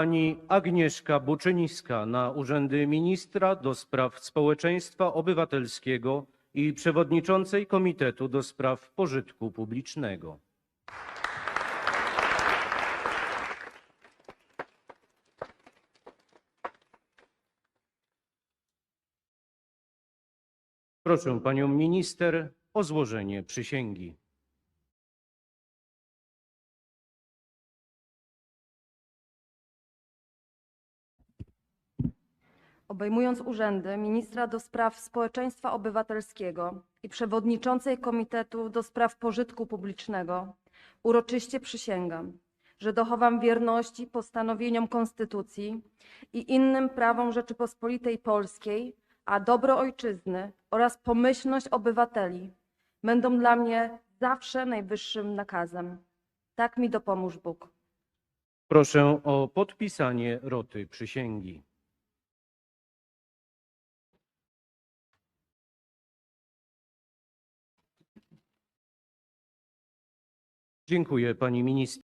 Pani Agnieszka Buczyniska na urzędy ministra do spraw społeczeństwa obywatelskiego i przewodniczącej Komitetu do spraw pożytku publicznego. Proszę panią minister o złożenie przysięgi. Obejmując urzędy ministra do spraw społeczeństwa obywatelskiego i przewodniczącej Komitetu do spraw pożytku publicznego, uroczyście przysięgam, że dochowam wierności postanowieniom Konstytucji i innym prawom Rzeczypospolitej Polskiej, a dobro ojczyzny oraz pomyślność obywateli będą dla mnie zawsze najwyższym nakazem. Tak mi dopomóż Bóg. Proszę o podpisanie roty przysięgi. Dziękuję pani minister.